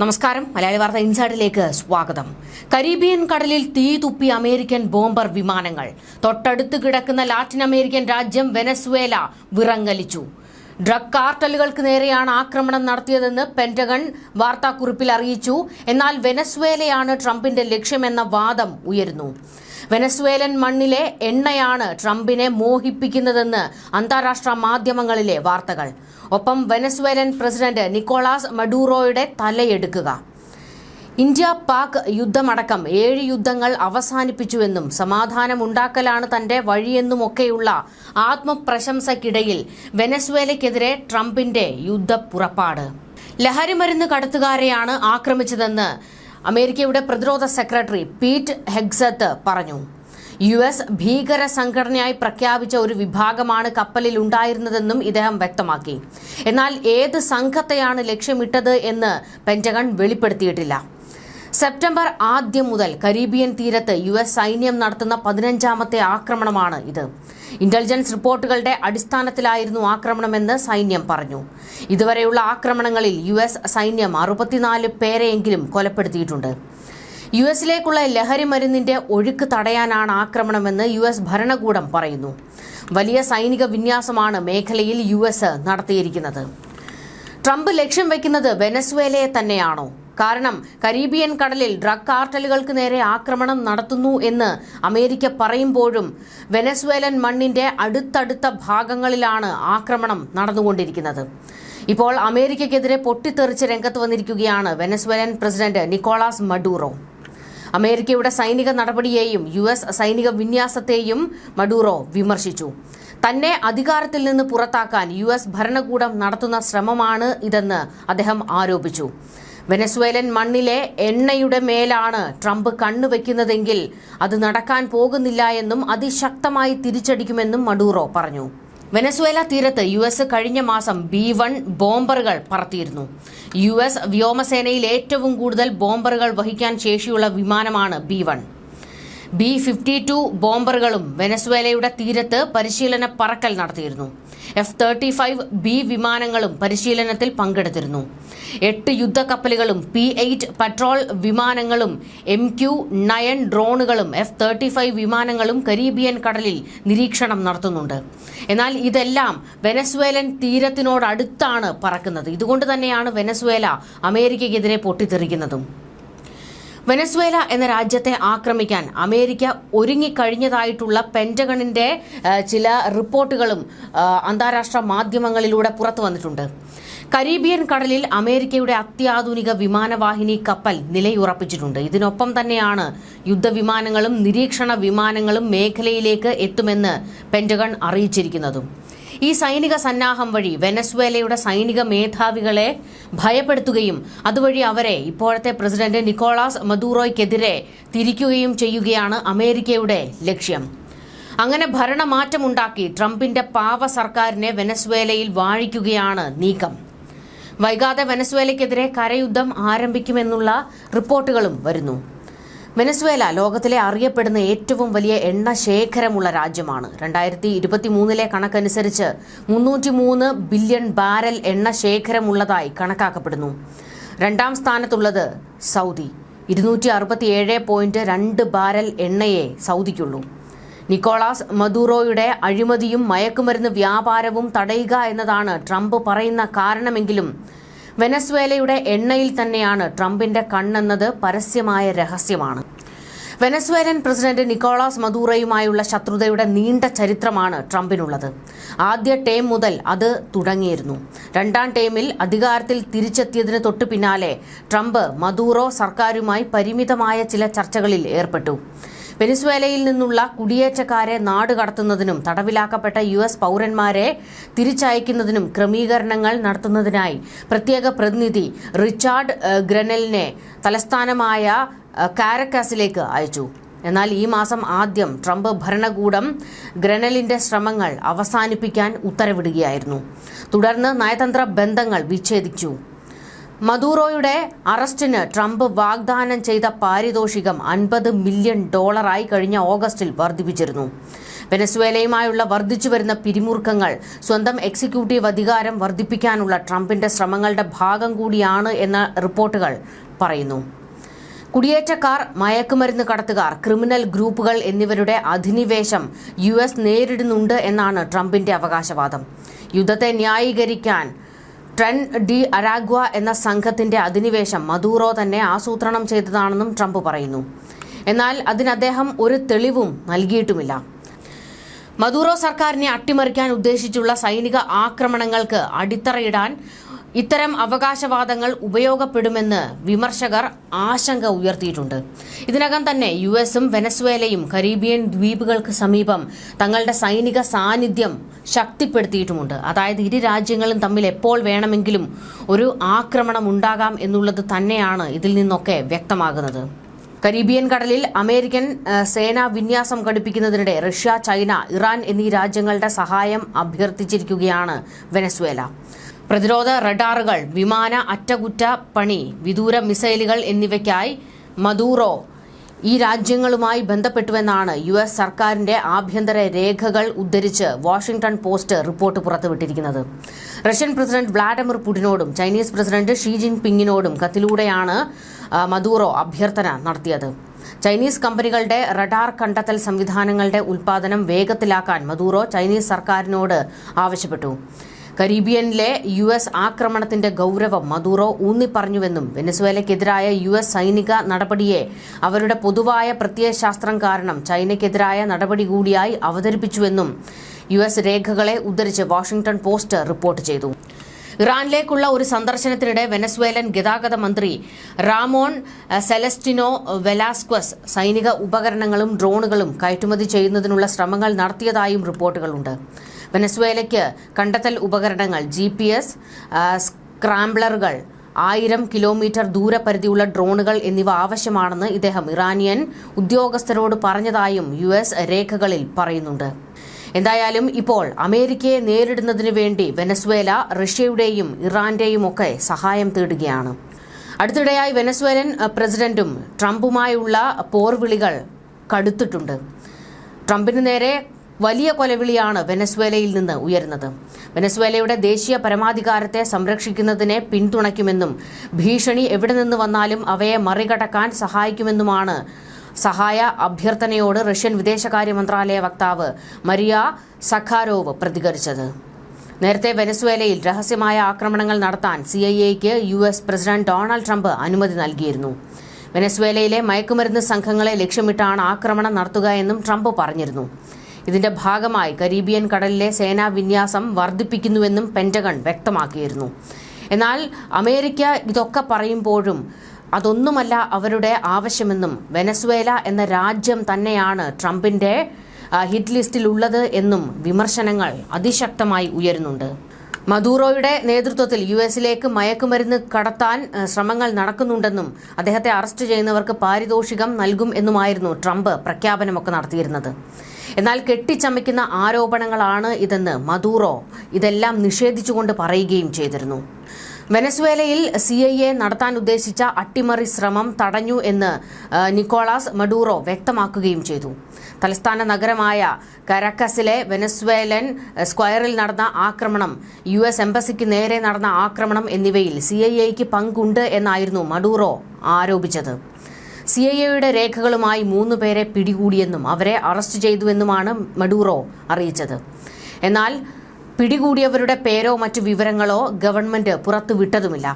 നമസ്കാരം. മലയാളി വാർത്ത ഇൻസൈഡിലേക്ക് സ്വാഗതം. കരീബിയൻ കടലിൽ തീ തുപ്പി അമേരിക്കൻ ബോംബർ വിമാനങ്ങൾ. തൊട്ടടുത്ത് കിടക്കുന്ന ലാറ്റിൻ അമേരിക്കൻ രാജ്യം വെനസ്വേല വിറങ്ങലിച്ചു. ഡ്രഗ് കാർട്ടലുകൾക്ക് നേരെയാണ് ആക്രമണം നടത്തിയതെന്ന് പെന്റഗൺ വാർത്താക്കുറിപ്പിൽ അറിയിച്ചു. എന്നാൽ വെനസ്വേലയാണ് ട്രംപിന്റെ ലക്ഷ്യമെന്ന വാദം ഉയരുന്നു. വെനസ്വേലൻ മണ്ണിലെ എണ്ണയാണ് ട്രംപിനെ മോഹിപ്പിക്കുന്നതെന്ന് അന്താരാഷ്ട്ര മാധ്യമങ്ങളിലെ വാർത്തകൾ. ഒപ്പം വെനസ്വേലൻ പ്രസിഡന്റ് നിക്കോളാസ് മഡൂറോയുടെ തലയെടുക്കുക. ഇന്ത്യ പാക് യുദ്ധമടക്കം ഏഴ് യുദ്ധങ്ങൾ അവസാനിപ്പിച്ചുവെന്നും സമാധാനമുണ്ടാക്കലാണ് തന്റെ വഴിയെന്നുമൊക്കെയുള്ള ആത്മപ്രശംസക്കിടയിൽ വെനസ്വേലയ്ക്കെതിരെ ട്രംപിന്റെ യുദ്ധപ്പുറപ്പാട്. ലഹരിമരുന്ന് കടത്തുകാരെയാണ് ആക്രമിച്ചതെന്ന് അമേരിക്കയുടെ പ്രതിരോധ സെക്രട്ടറി പീറ്റ് ഹെഗ്സത്ത് പറഞ്ഞു. യു എസ് ഭീകര സംഘടനയായി പ്രഖ്യാപിച്ച ഒരു വിഭാഗമാണ് കപ്പലിൽ ഉണ്ടായിരുന്നതെന്നും ഇദ്ദേഹം വ്യക്തമാക്കി. എന്നാൽ ഏത് സംഘത്തെയാണ് ലക്ഷ്യമിട്ടത് എന്ന് പെന്റഗൺ വെളിപ്പെടുത്തിയിട്ടില്ല. സെപ്റ്റംബർ ആദ്യം മുതൽ കരീബിയൻ തീരത്ത് യു എസ് സൈന്യം നടത്തുന്ന പതിനഞ്ചാമത്തെ ആക്രമണമാണ് ഇത്. ഇന്റലിജൻസ് റിപ്പോർട്ടുകളുടെ അടിസ്ഥാനത്തിലായിരുന്നു ആക്രമണമെന്ന് സൈന്യം പറഞ്ഞു. ഇതുവരെയുള്ള ആക്രമണങ്ങളിൽ യു എസ് സൈന്യം അറുപത്തിനാല് പേരെയെങ്കിലും കൊലപ്പെടുത്തിയിട്ടുണ്ട്. യു എസിലേക്കുള്ള ലഹരി മരുന്നിന്റെ ഒഴുക്ക് തടയാനാണ് ആക്രമണമെന്ന് യു എസ് ഭരണകൂടം പറയുന്നു. വലിയ സൈനിക വിന്യാസമാണ് മേഖലയിൽ യു എസ് നടത്തിയിരിക്കുന്നത്. ട്രംപ് ലക്ഷ്യം വയ്ക്കുന്നത് വെനസ്വേലയെ തന്നെയാണോ? കാരണം കരീബിയൻ കടലിൽ ഡ്രഗ് കാർട്ടലുകൾക്ക് നേരെ ആക്രമണം നടത്തുന്നു എന്ന് അമേരിക്ക പറയുമ്പോഴും വെനസ്വേലൻ മണ്ണിന്റെ അടുത്തടുത്ത ഭാഗങ്ങളിലാണ് ആക്രമണം നടന്നുകൊണ്ടിരിക്കുന്നത്. ഇപ്പോൾ അമേരിക്കയ്ക്കെതിരെ പൊട്ടിത്തെറിച്ച് രംഗത്ത് വന്നിരിക്കുകയാണ് വെനസ്വേലൻ പ്രസിഡന്റ് നിക്കോളാസ് മഡൂറോ. അമേരിക്കയുടെ സൈനിക നടപടിയെയും യു എസ് സൈനിക വിന്യാസത്തെയും മഡൂറോ വിമർശിച്ചു. തന്നെ അധികാരത്തിൽ നിന്ന് പുറത്താക്കാൻ യു എസ് ഭരണകൂടം നടത്തുന്ന ശ്രമമാണ് ഇതെന്ന് അദ്ദേഹം ആരോപിച്ചു. വെനസ്വേലൻ മണ്ണിലെ എണ്ണയുടെ മേലാണ് ട്രംപ് കണ്ണുവെക്കുന്നതെങ്കിൽ അത് നടക്കാൻ പോകുന്നില്ല എന്നും അതിശക്തമായി തിരിച്ചടിക്കുമെന്നും മഡൂറോ പറഞ്ഞു. വെനസ്വേല തീരത്ത് യു എസ് കഴിഞ്ഞ മാസം ബി വൺ ബോംബറുകൾ പറത്തിയിരുന്നു. യു എസ് വ്യോമസേനയിൽ ഏറ്റവും കൂടുതൽ ബോംബറുകൾ വഹിക്കാൻ ശേഷിയുള്ള വിമാനമാണ് B one. B fifty two ബോംബറുകളും വെനസ്വേലയുടെ തീരത്ത് പരിശീലന പറക്കൽ നടത്തിയിരുന്നു. എഫ് തേർട്ടി ഫൈവ് ബി വിമാനങ്ങളും പരിശീലനത്തിൽ പങ്കെടുത്തിരുന്നു. എട്ട് യുദ്ധക്കപ്പലുകളും പി എയ്റ്റ് പട്രോൾ വിമാനങ്ങളും എം ക്യു നയൻ ഡ്രോണുകളും എഫ് തേർട്ടി ഫൈവ് വിമാനങ്ങളും കരീബിയൻ കടലിൽ നിരീക്ഷണം നടത്തുന്നുണ്ട്. എന്നാൽ ഇതെല്ലാം വെനസ്വേലൻ തീരത്തിനോടടുത്താണ് പറക്കുന്നത്. ഇതുകൊണ്ട് തന്നെയാണ് വെനസ്വേല അമേരിക്കയ്ക്കെതിരെ പൊട്ടിത്തെറിക്കുന്നതും. വെനസ്വേല എന്ന രാജ്യത്തെ ആക്രമിക്കാൻ അമേരിക്ക ഒരുങ്ങിക്കഴിഞ്ഞതായിട്ടുള്ള പെന്റഗണിന്റെ ചില റിപ്പോർട്ടുകളും അന്താരാഷ്ട്ര മാധ്യമങ്ങളിലൂടെ പുറത്തു വന്നിട്ടുണ്ട്. കരീബിയൻ കടലിൽ അമേരിക്കയുടെ അത്യാധുനിക വിമാനവാഹിനി കപ്പൽ നിലയുറപ്പിച്ചിട്ടുണ്ട്. ഇതിനൊപ്പം തന്നെയാണ് യുദ്ധവിമാനങ്ങളും നിരീക്ഷണ വിമാനങ്ങളും മേഖലയിലേക്ക് എത്തുമെന്ന് പെന്റഗൺ അറിയിച്ചിരിക്കുന്നതും. ഈ സൈനിക സന്നാഹം വഴി വെനസ്വേലയുടെ സൈനിക മേധാവികളെ ഭയപ്പെടുത്തുകയും അതുവഴി അവരെ ഇപ്പോഴത്തെ പ്രസിഡന്റ് നിക്കോളാസ് മദൂറോയ്ക്കെതിരെ തിരിക്കുകയും ചെയ്യുകയാണ് അമേരിക്കയുടെ ലക്ഷ്യം. അങ്ങനെ ഭരണമാറ്റമുണ്ടാക്കി ട്രംപിന്റെ പാവ സർക്കാരിനെ വെനസ്വേലയിൽ വാഴിക്കുകയാണ് നീക്കം. വൈകാതെ വെനസ്വേലയ്ക്കെതിരെ കരയുദ്ധം ആരംഭിക്കുമെന്നുള്ള റിപ്പോർട്ടുകളും വരുന്നു. വെനസ്വേല ലോകത്തിലെ അറിയപ്പെടുന്ന ഏറ്റവും വലിയ എണ്ണ ശേഖരമുള്ള രാജ്യമാണ്. രണ്ടായിരത്തി ഇരുപത്തി മൂന്നിലെ കണക്കനുസരിച്ച് മുന്നൂറ്റി മൂന്ന് ബില്യൺ ബാരൽ എണ്ണ ശേഖരമുള്ളതായി കണക്കാക്കപ്പെടുന്നു. രണ്ടാം സ്ഥാനത്തുള്ളത് സൗദി. ഇരുന്നൂറ്റി അറുപത്തിയേഴ് പോയിന്റ് രണ്ട് ബാരൽ എണ്ണയെ സൗദിക്കുള്ളൂ. നിക്കോളാസ് മദൂറോയുടെ അഴിമതിയും മയക്കുമരുന്ന് വ്യാപാരവും തടയുക എന്നതാണ് ട്രംപ് പറയുന്ന കാരണമെങ്കിലും വെനസ്വേലയുടെ എണ്ണയിൽ തന്നെയാണ് ട്രംപിന്റെ കണ്ണെന്നത് പരസ്യമായ രഹസ്യമാണ്. വെനസ്വേലൻ പ്രസിഡന്റ് നിക്കോളാസ് മദൂറയുമായുള്ള ശത്രുതയുടെ നീണ്ട ചരിത്രമാണ് ട്രംപിനുള്ളത്. ആദ്യ ടേം മുതൽ അത് തുടങ്ങിയിരുന്നു. രണ്ടാം ടേമിൽ അധികാരത്തിൽ തിരിച്ചെത്തിയതിന് തൊട്ടു പിന്നാലെ ട്രംപ് മദൂറോ സർക്കാരുമായി പരിമിതമായ ചില ചർച്ചകളിൽ ഏർപ്പെട്ടു. വെനിസ്വേലയിൽ നിന്നുള്ള കുടിയേറ്റക്കാരെ നാട് കടത്തുന്നതിനും തടവിലാക്കപ്പെട്ട യു എസ് പൗരന്മാരെ തിരിച്ചയക്കുന്നതിനും ക്രമീകരണങ്ങൾ നടത്തുന്നതിനായി പ്രത്യേക പ്രതിനിധി റിച്ചാർഡ് ഗ്രനലിനെ തലസ്ഥാനമായ കാരക്കാസിലേക്ക് അയച്ചു. എന്നാൽ ഈ മാസം ആദ്യം ട്രംപ് ഭരണകൂടം ഗ്രനലിന്റെ ശ്രമങ്ങൾ അവസാനിപ്പിക്കാൻ ഉത്തരവിടുകയായിരുന്നു. തുടർന്ന് നയതന്ത്ര ബന്ധങ്ങൾ വിച്ഛേദിച്ചു. മദൂറോയുടെ അറസ്റ്റിന് ട്രംപ് വാഗ്ദാനം ചെയ്ത പാരിതോഷികം അൻപത് മില്യൺ ഡോളറായി കഴിഞ്ഞ ഓഗസ്റ്റിൽ വർദ്ധിപ്പിച്ചിരുന്നു. വെനസ്വേലയുമായുള്ള വർദ്ധിച്ചു വരുന്ന പിരിമുറുക്കങ്ങൾ സ്വന്തം എക്സിക്യൂട്ടീവ് അധികാരം വർദ്ധിപ്പിക്കാനുള്ള ട്രംപിന്റെ ശ്രമങ്ങളുടെ ഭാഗം കൂടിയാണ് എന്ന റിപ്പോർട്ടുകൾ പറയുന്നു. കുടിയേറ്റക്കാർ മയക്കുമരുന്ന് കടത്തുകാർ ക്രിമിനൽ ഗ്രൂപ്പുകൾ എന്നിവരുടെ അധിനിവേശം യു എസ് നേരിടുന്നുണ്ട് എന്നാണ് ട്രംപിന്റെ അവകാശവാദം. യുദ്ധത്തെ ന്യായീകരിക്കാൻ ട്രെൻ ഡി അരാഗ്വ എന്ന സംഘത്തിന്റെ അധിനിവേശം മദൂറോ തന്നെ ആസൂത്രണം ചെയ്തതാണെന്നും ട്രംപ് പറയുന്നു. എന്നാൽ അതിന് അദ്ദേഹം ഒരു തെളിവും നൽകിയിട്ടുമില്ല. മദൂറോ സർക്കാരിനെ അട്ടിമറിക്കാൻ ഉദ്ദേശിച്ചുള്ള സൈനിക ആക്രമണങ്ങൾക്ക് അടിത്തറയിടാൻ ഇത്തരം അവകാശവാദങ്ങൾ ഉപയോഗപ്പെടുമെന്ന് വിമർശകർ ആശങ്ക ഉയർത്തിയിട്ടുണ്ട്. ഇതിനകം തന്നെ യു എസും വെനസ്വേലയും കരീബിയൻ ദ്വീപുകൾക്ക് സമീപം തങ്ങളുടെ സൈനിക സാന്നിധ്യം ശക്തിപ്പെടുത്തിയിട്ടുമുണ്ട്. അതായത് ഇരു രാജ്യങ്ങളും തമ്മിൽ എപ്പോൾ വേണമെങ്കിലും ഒരു ആക്രമണം ഉണ്ടാകാം എന്നുള്ളത് തന്നെയാണ് ഇതിൽ നിന്നൊക്കെ വ്യക്തമാകുന്നത്. കരീബിയൻ കടലിൽ അമേരിക്കൻ സേനാ വിന്യാസം ഘടിപ്പിക്കുന്നതിനിടെ റഷ്യ ചൈന ഇറാൻ എന്നീ രാജ്യങ്ങളുടെ സഹായം അഭ്യർത്ഥിച്ചിരിക്കുകയാണ് വെനസ്വേല. പ്രതിരോധ റഡാറുകൾ വിമാന അറ്റകുറ്റ പണി വിദൂര മിസൈലുകൾ എന്നിവയ്ക്കായി മദൂറോ ഈ രാജ്യങ്ങളുമായി ബന്ധപ്പെട്ടുവെന്നാണ് യു എസ് സർക്കാരിന്റെ ആഭ്യന്തര രേഖകൾ ഉദ്ധരിച്ച് വാഷിംഗ്ടൺ പോസ്റ്റ് റിപ്പോർട്ട് പുറത്തുവിട്ടിരിക്കുന്നത്. റഷ്യൻ പ്രസിഡന്റ് വ്ളാഡിമിർ പുടിനോടും ചൈനീസ് പ്രസിഡന്റ് ഷീ ജിൻ പിങ്ങിനോടും കത്തിലൂടെയാണ് മദൂറോ അഭ്യർത്ഥന നടത്തിയത്. ചൈനീസ് കമ്പനികളുടെ റഡാർ കണ്ടെത്തൽ സംവിധാനങ്ങളുടെ ഉൽപാദനം വേഗത്തിലാക്കാൻ മദൂറോ ചൈനീസ് സർക്കാരിനോട് ആവശ്യപ്പെട്ടു. കരീബിയനിലെ യു എസ് ആക്രമണത്തിന്റെ ഗൗരവം മദൂറോ ഊന്നിപ്പറഞ്ഞുവെന്നും വെനസ്വേലയ്ക്കെതിരായ യു എസ് സൈനിക നടപടിയെ അവരുടെ പൊതുവായ പ്രത്യയശാസ്ത്രം കാരണം ചൈനയ്ക്കെതിരായ നടപടി കൂടിയായി അവതരിപ്പിച്ചുവെന്നും യു എസ് രേഖകളെ ഉദ്ധരിച്ച് വാഷിംഗ്ടൺ പോസ്റ്റ് റിപ്പോർട്ട് ചെയ്തു. ഇറാനിലേക്കുള്ള ഒരു സന്ദർശനത്തിനിടെ വെനസ്വേലൻ ഗതാഗത മന്ത്രി റാമോൺ സെലസ്റ്റിനോ വെലാസ്ക്വസ് സൈനിക ഉപകരണങ്ങളും ഡ്രോണുകളും കയറ്റുമതി ചെയ്യുന്നതിനുള്ള ശ്രമങ്ങൾ നടത്തിയതായും റിപ്പോർട്ടുകളുണ്ട്. വെനസ്വേലയ്ക്ക് കണ്ടെത്തൽ ഉപകരണങ്ങൾ ജി പി എസ് സ്ക്രാംബ്ലറുകൾ ആയിരം കിലോമീറ്റർ ദൂരപരിധിയുള്ള ഡ്രോണുകൾ എന്നിവ ആവശ്യമാണെന്ന് ഇദ്ദേഹം ഇറാനിയൻ ഉദ്യോഗസ്ഥരോട് പറഞ്ഞതായും യു എസ് രേഖകളിൽ പറയുന്നുണ്ട്. എന്തായാലും ഇപ്പോൾ അമേരിക്കയെ നേരിടുന്നതിനു വേണ്ടി വെനസ്വേല റഷ്യയുടെയും ഇറാന്റെയും ഒക്കെ സഹായം തേടുകയാണ്. അടുത്തിടെയായി വെനസ്വേലൻ പ്രസിഡന്റും ട്രംപുമായുള്ള പോർവിളികൾ കടുത്തിട്ടുണ്ട്. ട്രംപിന് നേരെ വലിയ കൊലവിളിയാണ് വെനസ്വേലയിൽ നിന്ന് ഉയരുന്നത്. വെനസ്വേലയുടെ ദേശീയ പരമാധികാരത്തെ സംരക്ഷിക്കുന്നതിനെ പിന്തുണയ്ക്കുമെന്നും ഭീഷണി എവിടെ നിന്ന് വന്നാലും അവയെ മറികടക്കാൻ സഹായിക്കുമെന്നുമാണ് സഹായ അഭ്യർത്ഥനയോട് റഷ്യൻ വിദേശകാര്യ മന്ത്രാലയ വക്താവ് മരിയ സഖാരോവ് പ്രതികരിച്ചത്. നേരത്തെ വെനസ്വേലയിൽ രഹസ്യമായ ആക്രമണങ്ങൾ നടത്താൻ സി ഐ എക്ക് U S president Donald Trump അനുമതി നൽകിയിരുന്നു. വെനസ്വേലയിലെ മയക്കുമരുന്ന് സംഘങ്ങളെ ലക്ഷ്യമിട്ടാണ് ആക്രമണം നടത്തുക എന്നും ട്രംപ് പറഞ്ഞിരുന്നു. ഇതിന്റെ ഭാഗമായി കരീബിയൻ കടലിലെ സേനാ വിന്യാസം വർദ്ധിപ്പിക്കുന്നുവെന്നും പെന്റഗൺ വ്യക്തമാക്കിയിരുന്നു. എന്നാൽ അമേരിക്ക ഇതൊക്കെ പറയുമ്പോഴും അതൊന്നുമല്ല അവരുടെ ആവശ്യമെന്നും വെനസ്വേല എന്ന രാജ്യം തന്നെയാണ് ട്രംപിന്റെ ഹിറ്റ് ലിസ്റ്റിൽ ഉള്ളത് എന്നും വിമർശനങ്ങൾ അതിശക്തമായി ഉയരുന്നുണ്ട്. മദൂറോയുടെ നേതൃത്വത്തിൽ യു എസിലേക്ക് മയക്കുമരുന്ന് കടത്താൻ ശ്രമങ്ങൾ നടക്കുന്നുണ്ടെന്നും അദ്ദേഹത്തെ അറസ്റ്റ് ചെയ്യുന്നവർക്ക് പാരിതോഷികം നൽകും എന്നുമായിരുന്നു ട്രംപ് പ്രഖ്യാപനമൊക്കെ നടത്തിയിരുന്നത്. എന്നാൽ കെട്ടിച്ചമയ്ക്കുന്ന ആരോപണങ്ങളാണ് ഇതെന്ന് മദൂറോ ഇതെല്ലാം നിഷേധിച്ചുകൊണ്ട് പറയുകയും ചെയ്തിരുന്നു. വെനസ്വേലയിൽ സി ഐ എ നടത്താൻ ഉദ്ദേശിച്ച അട്ടിമറി ശ്രമം തടഞ്ഞു എന്ന് നിക്കോളാസ് മഡൂറോ വ്യക്തമാക്കുകയും ചെയ്തു. തലസ്ഥാന നഗരമായ കരക്കസിലെ വെനസ്വേലൻ സ്ക്വയറിൽ നടന്ന ആക്രമണം യു എസ് എംബസിക്ക് നേരെ നടന്ന ആക്രമണം എന്നിവയിൽ സി ഐ എക്ക് പങ്കുണ്ട് എന്നായിരുന്നു മഡൂറോ ആരോപിച്ചത്. സി ഐ എയുടെ രേഖകളുമായി മൂന്ന് പേരെ പിടികൂടിയെന്നും അവരെ അറസ്റ്റ് ചെയ്തുവെന്നുമാണ് മഡൂറോ അറിയിച്ചത്. എന്നാൽ പിടികൂടിയവരുടെ പേരോ മറ്റു വിവരങ്ങളോ ഗവൺമെന്റ് പുറത്തുവിട്ടതുമില്ല.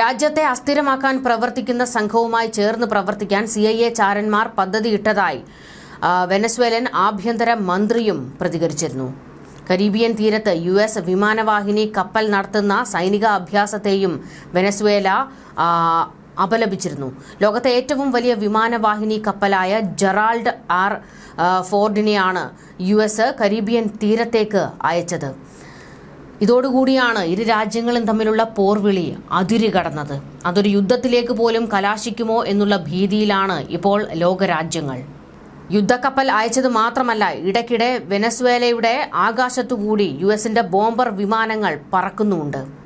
രാജ്യത്തെ അസ്ഥിരമാക്കാൻ പ്രവർത്തിക്കുന്ന സംഘവുമായി ചേർന്ന് പ്രവർത്തിക്കാൻ സി ഐ എ ചാരന്മാർ പദ്ധതിയിട്ടതായി വെനസ്വേലൻ ആഭ്യന്തര മന്ത്രിയും പ്രതികരിച്ചിരുന്നു. കരീബിയൻ തീരത്ത് യു എസ് വിമാനവാഹിനി കപ്പൽ നടത്തുന്ന സൈനിക അഭ്യാസത്തെയും വെനസ്വേല അപലപിച്ചിരുന്നു. ലോകത്തെ ഏറ്റവും വലിയ വിമാനവാഹിനി കപ്പലായ ജെറാൾഡ് ആർ ഫോർഡിനെയാണ് യു എസ് കരീബിയൻ തീരത്തേക്ക് അയച്ചത്. ഇതോടുകൂടിയാണ് ഇരു രാജ്യങ്ങളും തമ്മിലുള്ള പോർവിളി അതിരുകടന്നത് അതൊരു യുദ്ധത്തിലേക്ക് പോലും കലാശിക്കുമോ എന്നുള്ള ഭീതിയിലാണ് ഇപ്പോൾ ലോകരാജ്യങ്ങൾ. യുദ്ധക്കപ്പൽ അയച്ചത് മാത്രമല്ല ഇടയ്ക്കിടെ വെനസ്വേലയുടെ ആകാശത്തുകൂടി യു എസിന്റെ ബോംബർ വിമാനങ്ങൾ പറക്കുന്നുമുണ്ട്.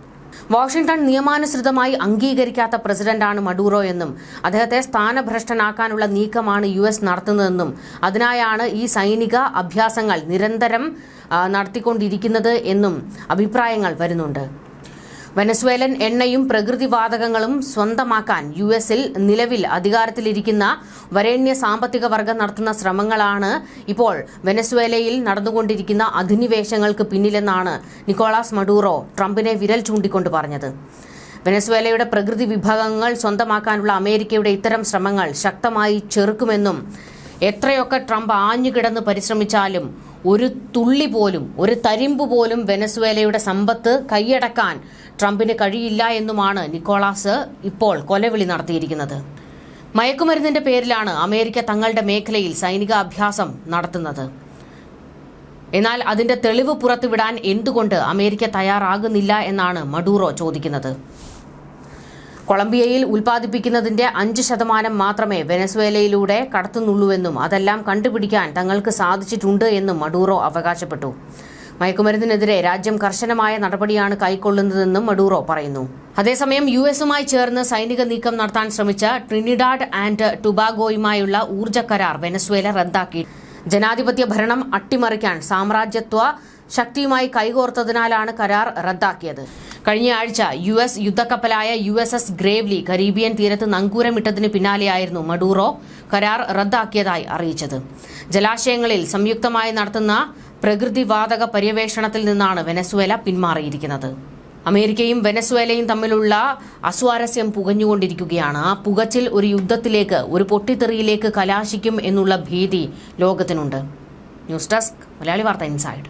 വാഷിംഗ്ടൺ നിയമാനുസൃതമായി അംഗീകരിക്കാത്ത പ്രസിഡന്റാണ് മഡൂറോ എന്നും അദ്ദേഹത്തെ സ്ഥാനഭ്രഷ്ടനാക്കാനുള്ള നീക്കമാണ് യു എസ് നടത്തുന്നതെന്നും അതിനായാണ് ഈ സൈനിക അഭ്യാസങ്ങൾ നിരന്തരം നടത്തിക്കൊണ്ടിരിക്കുന്നത് എന്നും അഭിപ്രായങ്ങൾ വരുന്നുണ്ട്. വെനസ്വേലൻ എണ്ണയും പ്രകൃതിവാതകങ്ങളും സ്വന്തമാക്കാൻ യു എസിൽ നിലവിൽ അധികാരത്തിലിരിക്കുന്ന വരേണ്യ സാമ്പത്തിക വർഗം നടത്തുന്ന ശ്രമങ്ങളാണ് ഇപ്പോൾ വെനസ്വേലയിൽ നടന്നുകൊണ്ടിരിക്കുന്ന അധിനിവേശങ്ങൾക്ക് പിന്നിലെന്നാണ് നിക്കോളാസ് മഡൂറോ ട്രംപിനെ വിരൽ ചൂണ്ടിക്കൊണ്ട് പറഞ്ഞത്. വെനസ്വേലയുടെ പ്രകൃതി വിഭവങ്ങൾ സ്വന്തമാക്കാനുള്ള അമേരിക്കയുടെ ഇത്തരം ശ്രമങ്ങൾ ശക്തമായി ചെറുക്കുമെന്നും എത്രയൊക്കെ ട്രംപ് ആഞ്ഞുകിടന്ന് പരിശ്രമിച്ചാലും ഒരു തുള്ളി പോലും ഒരു തരിമ്പ് പോലും വെനസ്വേലയുടെ സമ്പത്ത് കൈയടക്കാൻ ട്രംപിന് കഴിയില്ല എന്നുമാണ് നിക്കോളാസ് ഇപ്പോൾ കൊലവിളി നടത്തിയിരിക്കുന്നത്. മയക്കുമരുന്നിന്റെ പേരിലാണ് അമേരിക്ക തങ്ങളുടെ മേഖലയിൽ സൈനിക അഭ്യാസം നടത്തുന്നത്. എന്നാൽ അതിന്റെ തെളിവ് പുറത്തുവിടാൻ എന്തുകൊണ്ട് അമേരിക്ക തയ്യാറാകുന്നില്ല എന്നാണ് മഡൂറോ ചോദിക്കുന്നത്. കൊളംബിയയിൽ ഉൽപ്പാദിപ്പിക്കുന്നതിന്റെ അഞ്ച് ശതമാനം മാത്രമേ വെനസ്വേലയിലൂടെ കടത്തുന്നുള്ളൂവെന്നും അതെല്ലാം കണ്ടുപിടിക്കാൻ തങ്ങൾക്ക് സാധിച്ചിട്ടുണ്ട് എന്നും മഡൂറോ അവകാശപ്പെട്ടു. മയക്കുമരുന്നിനെതിരെ രാജ്യം കർശനമായ നടപടിയാണ് കൈക്കൊള്ളുന്നതെന്നും മഡൂറോ പറയുന്നു. അതേസമയം യു എസുമായി ചേർന്ന് സൈനിക നീക്കം നടത്താൻ ശ്രമിച്ച ട്രിനിഡാഡ് ആൻഡ് ടുബാഗോയുമായുള്ള ഊർജ കരാർ വെനസ്വേല റദ്ദാക്കി. ജനാധിപത്യ ഭരണം അട്ടിമറിക്കാൻ സാമ്രാജ്യത്വ ശക്തിയുമായി കൈകോർത്തതിനാലാണ് കരാർ റദ്ദാക്കിയത്. കഴിഞ്ഞ ആഴ്ച U S യുദ്ധക്കപ്പലായ U S S Gravely Caribbean തീരത്ത് നങ്കൂരമിട്ടതിന് പിന്നാലെയായിരുന്നു മഡൂറോ കരാർ റദ്ദാക്കിയതായി അറിയിച്ചത്. ജലാശയങ്ങളിൽ സംയുക്തമായി നടത്തുന്ന പ്രകൃതിവാതക പര്യവേഷണത്തിൽ നിന്നാണ് വെനസ്വേല പിന്മാറിയിരിക്കുന്നത്. അമേരിക്കയും വെനസ്വേലയും തമ്മിലുള്ള അസ്വാരസ്യം പുകഞ്ഞുകൊണ്ടിരിക്കുകയാണ്. ആ പുകച്ചിൽ ഒരു യുദ്ധത്തിലേക്ക് ഒരു പൊട്ടിത്തെറിയിലേക്ക് കലാശിക്കും എന്നുള്ള ഭീതി ലോകത്തിനുണ്ട്. ന്യൂസ് ഡെസ്ക് മലയാളി വാർത്ത ഇൻസൈഡ്.